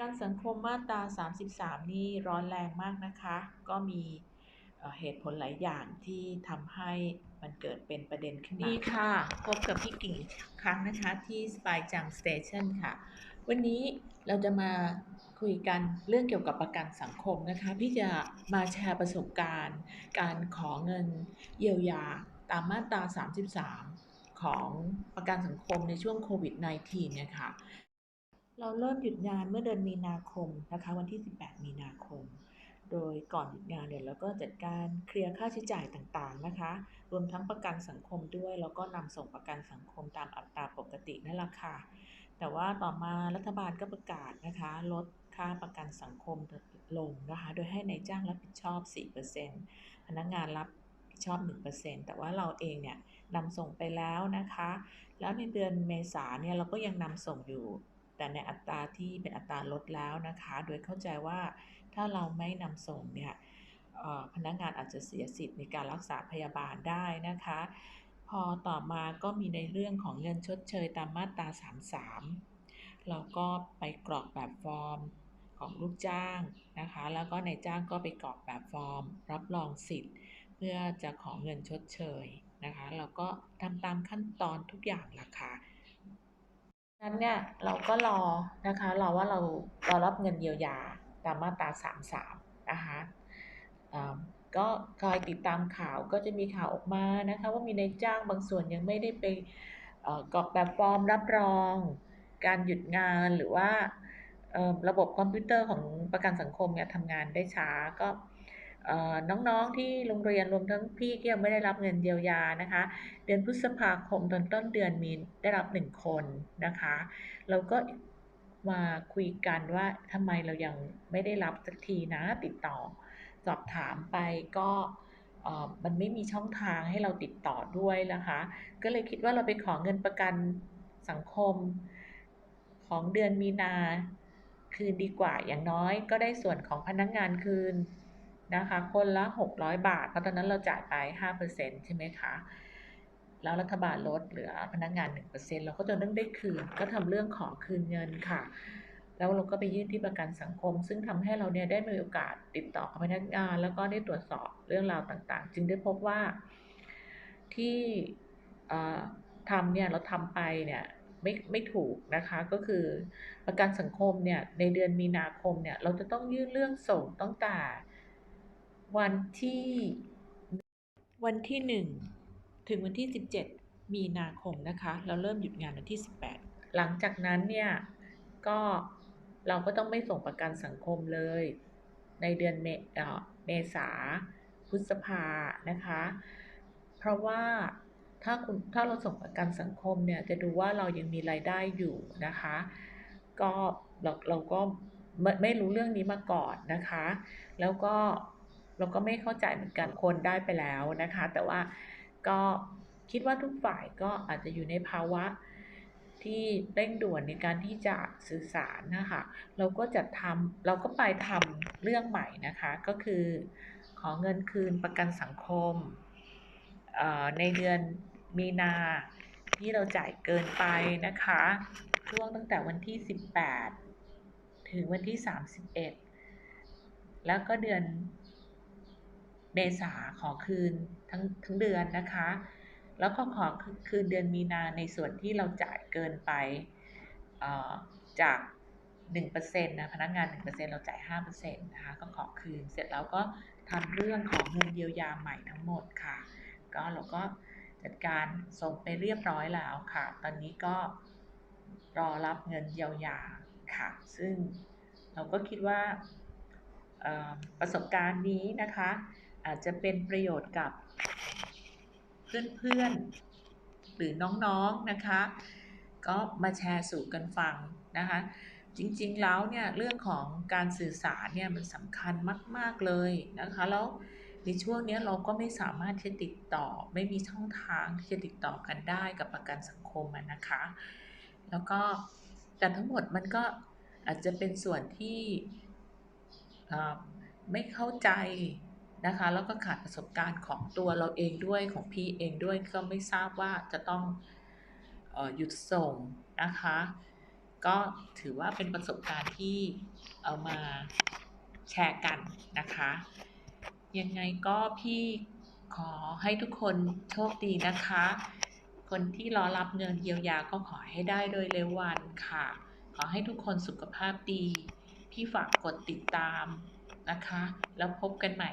กันสังคมมาตรา 33 นี่ร้อนแรงมากนะคะ ก็มีเหตุผลหลายอย่างที่ทำให้มันเกิดเป็นประเด็นขึ้นมานี่ค่ะ พบกับพี่กิ่งครั้งนะคะที่ Spy Junk Station ค่ะ วันนี้เราจะมาคุยกันเรื่องเกี่ยวกับประกันสังคมนะคะ พี่จะมาแชร์ประสบการณ์ การขอเงินเยียวยาตามมาตรา 33 ของประกันสังคมในช่วงโควิด -19 เนี่ยค่ะ เราเริ่มหยุดงานเมื่อเดือนมีนาคมนะคะวันที่ 18 มีนาคม โดยก่อนหยุดงานเนี่ยเราก็จัดการเคลียร์ค่าใช้จ่ายต่างๆนะคะ รวมทั้งประกันสังคมด้วย แล้วก็นำส่งประกันสังคมตามอัตราปกตินั่นแหละค่ะ แต่ว่าต่อมารัฐบาลก็ประกาศนะคะ ลดค่าประกันสังคมลงนะคะ โดยให้ในายจ้างรับผิดชอบ 4%พนักงานรับผิดชอบ 1%แต่ว่าเราเองเนี่ยนำส่งไปแล้วนะคะ แล้วในเดือนเมษาเนี่ยเราก็ยังนำส่งอยู่ แต่ในอัตราที่เป็นอัตราลดแล้วนะคะ โดยเข้าใจว่าถ้าเราไม่นำส่งเนี่ยพนักงานอาจจะเสียสิทธิ์ในการรักษาพยาบาลได้นะคะ พอต่อมาก็มีในเรื่องของเงินชดเชยตามมาตรา 33 เราก็ไปกรอกแบบฟอร์มของลูกจ้างนะคะ แล้วก็นายจ้างก็ไปกรอกแบบฟอร์ม รับรองสิทธิ์ เพื่อจะขอเงินชดเชยนะคะ เราก็ทำตามขั้นตอนทุกอย่างละค่ะ นั้นเนี่ยเราก็รอนะคะรอว่าเราเรารับเงินเยียวยาตามมาตรา33นะคะอ่าก็คอยติดตามข่าวก็จะมีข่าวออกมานะคะว่ามีนายจ้างบางส่วนยังไม่ได้ไปเอ่อกรอกแบบฟอร์มรับรอง การหยุดงานหรือว่าเอ่อระบบคอมพิวเตอร์ของประกันสังคมเนี่ยทำงานได้ช้าก็ น้องๆที่โรงเรียนรวมทั้งพี่ที่ยังไม่ได้รับเงินเยียวยานะคะ เดือนพฤษภาคมตอนต้นเดือนมีได้รับหนึ่งคนนะคะเราก็มาคุยกันว่าทำไมเรายังไม่ได้รับสักทีนะติดต่อ สอบถามไปก็มันไม่มีช่องทางให้เราติดต่อด้วยนะคะ ก็เลยคิดว่าเราไปขอเงินประกันสังคมของเดือนมีนาคืนดีกว่าอย่างน้อยก็ได้ส่วนของพนักงานคืน นะคะ คนละ 600 บาท เพราะตอนนั้นเราจ่ายไป 5%ใช่ไหมคะ แล้วรัฐบาลลดเหลือพนักงาน 1%เราก็จะต้องได้คืน ก็ทำเรื่องขอคืนเงินค่ะ แล้วเราก็ไปยื่นที่ประกันสังคม ซึ่งทำให้เราเนี่ยได้มีโอกาสติดต่อกับพนักงาน แล้วก็ได้ตรวจสอบเรื่องราวต่างๆ จึงได้พบว่าที่ทำเนี่ยเราทำไปเนี่ยไม่ไม่ถูกนะคะก็คือประกันสังคมเนี่ยในเดือนมีนาคมเนี่ยเราจะต้องยื่นเรื่องส่งตั้งแต่ วันที่ วันที่หนึ่งถึงวันที่ 17 มีนาคมนะคะ เราเริ่มหยุดงานวันที่ 18 หลังจากนั้นเนี่ย ก็เราก็ต้องไม่ส่งประกันสังคมเลย ในเดือนเมเอ่อเมษาพฤษภานะคะ เพราะว่าถ้าคุณถ้าเราส่งประกันสังคมเนี่ย จะดูว่าเรายังมีรายได้อยู่นะคะ ก็เราเราก็ไม่ไม่รู้เรื่องนี้มาก่อนนะคะ แล้วก็ เราก็ไม่เข้าใจเหมือนกันคนได้ไปแล้วนะคะ แต่ว่าก็คิดว่าทุกฝ่ายก็อาจจะอยู่ในภาวะที่เร่งด่วนในการที่จะสื่อสารนะคะเราก็จะทำเราก็ไปทำเรื่องใหม่นะคะ ก็คือขอเงินคืนประกันสังคมในเดือนมีนาที่เราจ่ายเกินไปนะคะ ช่วงตั้งแต่วันที่ 18 ถึงวันที่ 31 แล้วก็เดือน เมษาขอคืนทั้งทั้งเดือนนะคะ แล้วก็ขอคืนเดือนมีนาในส่วนที่เราจ่ายเกินไปเอ่อจาก1%นะพนักงาน 1%เราจ่าย5%นะคะก็ขอคืน เสร็จแล้วก็ทำเรื่องของเงินเยียวยาใหม่ทั้งหมดค่ะ ก็เราก็จัดการส่งไปเรียบร้อยแล้วค่ะ ตอนนี้ก็รอรับเงินเยียวยาค่ะ ซึ่งเราก็คิดว่าประสบการณ์นี้นะคะ อาจจะเป็นประโยชน์กับเพื่อนๆ หรือน้องๆนะคะ ก็มาแชร์สู่กันฟังนะคะ จริงๆแล้วเนี่ยเรื่องของการสื่อสารเนี่ยมันสำคัญมาก ๆเลยนะคะ แล้วในช่วงนี้เราก็ไม่สามารถที่จะติดต่อ ไม่มีช่องทางที่จะติดต่อกันได้กับประกันสังคมนะคะ แล้วก็แต่ทั้งหมดมันก็อาจจะเป็นส่วนที่ไม่เข้าใจ นะคะแล้วก็ขาดประสบการณ์ของตัวเราเองด้วยของพี่เองด้วยก็ไม่ทราบว่าจะต้องออหยุดส่งนะคะ ก็ถือว่าเป็นประสบการณ์ที่เอามาแชร์กันนะคะ ยังไงก็พี่ขอให้ทุกคนโชคดีนะคะ คนที่รอรับเงินเยียวยาก็ขอให้ได้โดยเร็ววันค่ะ ขอให้ทุกคนสุขภาพดี พี่ฝากกดติดตาม นะคะ แล้วพบกันใหม่